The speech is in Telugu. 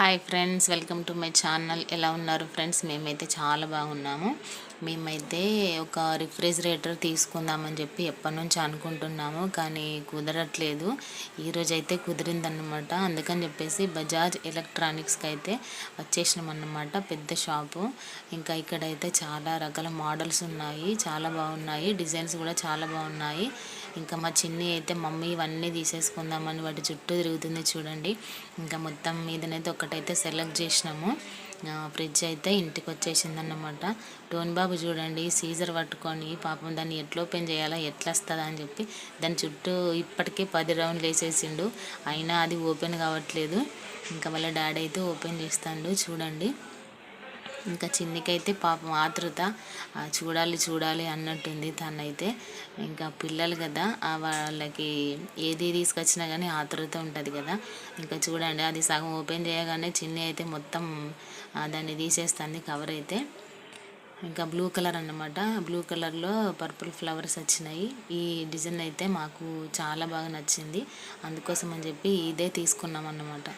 Hi friends welcome to my channel. ఎలా ఉన్నారు ఫ్రెండ్స్? మేమైతే చాలా బాగున్నాము. మేమైతే ఒక రిఫ్రిజిరేటర్ తీసుకుందామని చెప్పి ఎప్పటి నుంచి అనుకుంటున్నాము కానీ కుదరట్లేదు. ఈరోజు అయితే కుదిరిందన్నమాట. అందుకని చెప్పేసి బజాజ్ ఎలక్ట్రానిక్స్కి అయితే వచ్చేసినామన్నమాట పెద్ద షాపు. ఇంకా ఇక్కడైతే చాలా రకాల మోడల్స్ ఉన్నాయి. చాలా బాగున్నాయి. డిజైన్స్ కూడా చాలా బాగున్నాయి. ఇంకా మా చిన్ని అయితే మమ్మీ ఇవన్నీ తీసేసుకుందామని వాటి చుట్టూ తిరుగుతుంది చూడండి. ఇంకా మొత్తం మీదనైతే ఒకటైతే సెలెక్ట్ చేసినాము. ఫ్రిడ్జ్ అయితే ఇంటికి వచ్చేసిందన్నమాట. టోన్ బాబు చూడండి సీజర్ పట్టుకొని పాపం దాన్ని ఎట్లా ఓపెన్ చేయాలా ఎట్లా వస్తుందా అని చెప్పి దాని చుట్టూ ఇప్పటికే పది రౌండ్లు వేసేసిండు. అయినా అది ఓపెన్ కావట్లేదు. ఇంకా వాళ్ళ డాడీ అయితే ఓపెన్ చేస్తాడు చూడండి. ఇంకా చిన్నికైతే పాపం ఆతృత. చూడాలి చూడాలి అన్నట్టుంది తనైతే. ఇంకా పిల్లలు కదా వాళ్ళకి ఏది తీసుకొచ్చినా కానీ ఆతృత ఉంటుంది కదా. ఇంకా చూడండి అది సగం ఓపెన్ చేయగానే చిన్ని అయితే మొత్తం దాన్ని తీసేస్తుంది కవర్ అయితే. ఇంకా బ్లూ కలర్ అన్నమాట. బ్లూ కలర్లో పర్పుల్ ఫ్లవర్స్ వచ్చినాయి. ఈ డిజైన్ అయితే మాకు చాలా బాగా నచ్చింది. అందుకోసం అని చెప్పి ఇదే తీసుకున్నాం అన్నమాట